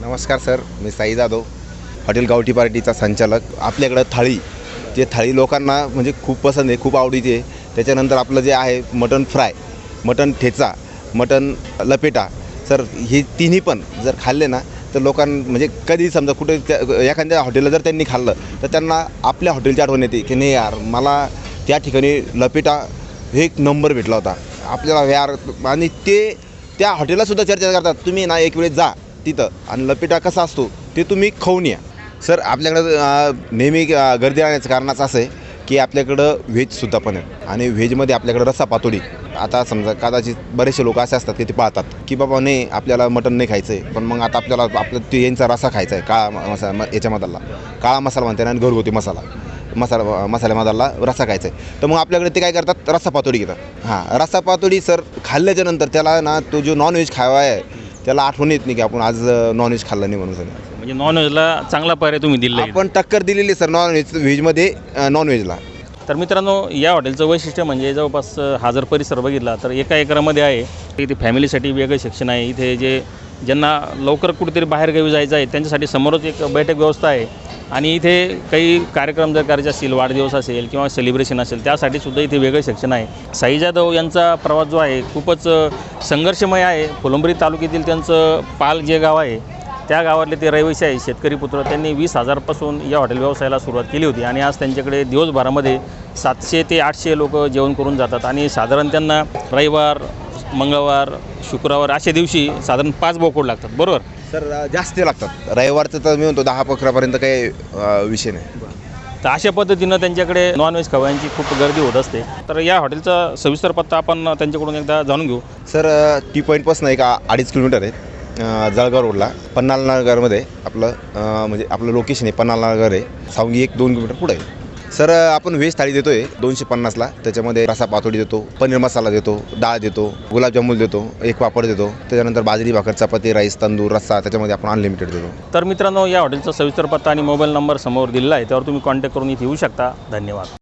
नमस्कार सर मी साई जाधव हॉटेल गावठी पार्टीचा संचालक. आपल्याकडं थाळी जे थाळी लोकांना म्हणजे खूप पसंत आहे खूप आवडीची आहे. त्याच्यानंतर आपलं जे आहे मटन फ्राय मटन ठेचा मटन लपेटा. सर हे तिन्ही पण जर खाल्ले ना तर लोकां म्हणजे कधी समजा कुठे त्या एखाद्या हॉटेलला जर त्यांनी खाल्लं तर त्यांना आपल्या हॉटेलची आठवण येते की नाही यार मला त्या ठिकाणी लपेटा हे एक नंबर भेटला होता. आपल्याला यार आणि ते त्या हॉटेललासुद्धा चर्चा करतात तुम्ही ना एक वेळेस जा तिथं. आणि लपेटा कसा असतो ते तुम्ही खाऊन या. सर आपल्याकडं नेहमी गर्दी राहण्याचं कारणाचं असं आहे की आपल्याकडं व्हेजसुद्धा पण आहे. आणि व्हेजमध्ये आपल्याकडं रस्सा पातोडी. आता समजा कदाचित बरेचसे लोक असे असतात की ते पाळतात की बाबा नाही आपल्याला मटण नाही खायचं आहे पण मग आता आपल्याला आपलं ते यांचा रस्सा खायचा आहे काळा मसाला म- याच्यामधला काळा मसाला म्हणते आणि घरगुती मसाला. मसाला मसाल्यामधला रस्सा खायचा आहे तर मग आपल्याकडे ते काय करतात? रस्सा पातोडी घेतात. हां रस्सा पातोडी सर खाल्ल्याच्या नंतर त्याला ना तो जो नॉनव्हेज खावा आहे त्याला आठवण येत नाही की आपण आज नॉनव्हेज खाल्लं नाही म्हणून सर म्हणजे नॉनव्हेजला चांगला पर्याय तुम्ही दिला आपण टक्कर दिलेली सर नॉनव्हेज व्हेजमध्ये नॉनव्हेजला तर मित्रांनो या हॉटेलचं वैशिष्ट्य म्हणजे जवळपास हा जर परिसर बघितला तर एका एकरामध्ये आहे. इथे फॅमिलीसाठी वेगळं सेक्शन आहे. इथे जे ज्यांना लवकर कुठेतरी बाहेर गावी जायचं आहे त्यांच्यासाठी समोरच एक बैठक व्यवस्था आहे. आणि इथे काही कार्यक्रम जर करायचे असतील वाढदिवस असेल किंवा सेलिब्रेशन असेल त्यासाठी सुद्धा इथे वेगळं सेक्शन आहे. साई जाधव यांचा प्रवास जो आहे खूपच संघर्षमय आहे. फुलंब्री तालुक्यातील त्यांचं पाल जे गाव आहे त्या गावातले ते रहिवासी आहे शेतकरी पुत्र. त्यांनी वीस हजारपासून या हॉटेल व्यवसायाला सुरुवात केली होती आणि आज त्यांच्याकडे दिवसभरामध्ये सातशे ते आठशे लोक जेवण करून जातात आणि साधारण त्यांना रविवार मंगळवार शुक्रवार अशा दिवशी साधारण पाच बोकोड लागतात. बरोबर? सर जास्त लागतात. रविवारचं तर मी म्हणतो दहा अकरापर्यंत काही अ, विषय नाही. तर अशा पद्धतीनं त्यांच्याकडे नॉनव्हेज खवयांची खूप गर्दी होत असते. तर या हॉटेलचा सविस्तर पत्ता आपण त्यांच्याकडून एकदा जाणून घेऊ. सर टी पॉईंटपासून एक आ- अडीच किलोमीटर आहे. अ, जळगाव रोडला. पन्हाळनगरमध्ये आपलं अ, म्हणजे आपलं लोकेशन आहे पन्हाळनगर आहे. सावंगी एक दोन किलोमीटर पुढे आहे. सर आपण व्हेज थाळी देतो आहे दोनशे पन्नासला त्याच्यामध्ये रसा पातोडी देतो पनीर मसाला देतो डाळ देतो गुलाबजामुन देतो एक पापड देतो. त्याच्यानंतर बाजरी भाकर चपाती राईस तंदूर रस्सा त्याच्यामध्ये आपण अनलिमिटेड देतो. तर मित्रांनो या हॉटेलचा सविस्तर पत्ता आणि मोबाईल नंबर समोर दिलेला आहे. त्यावर तुम्ही कॉन्टॅक्ट करून इथे येऊ शकता. धन्यवाद.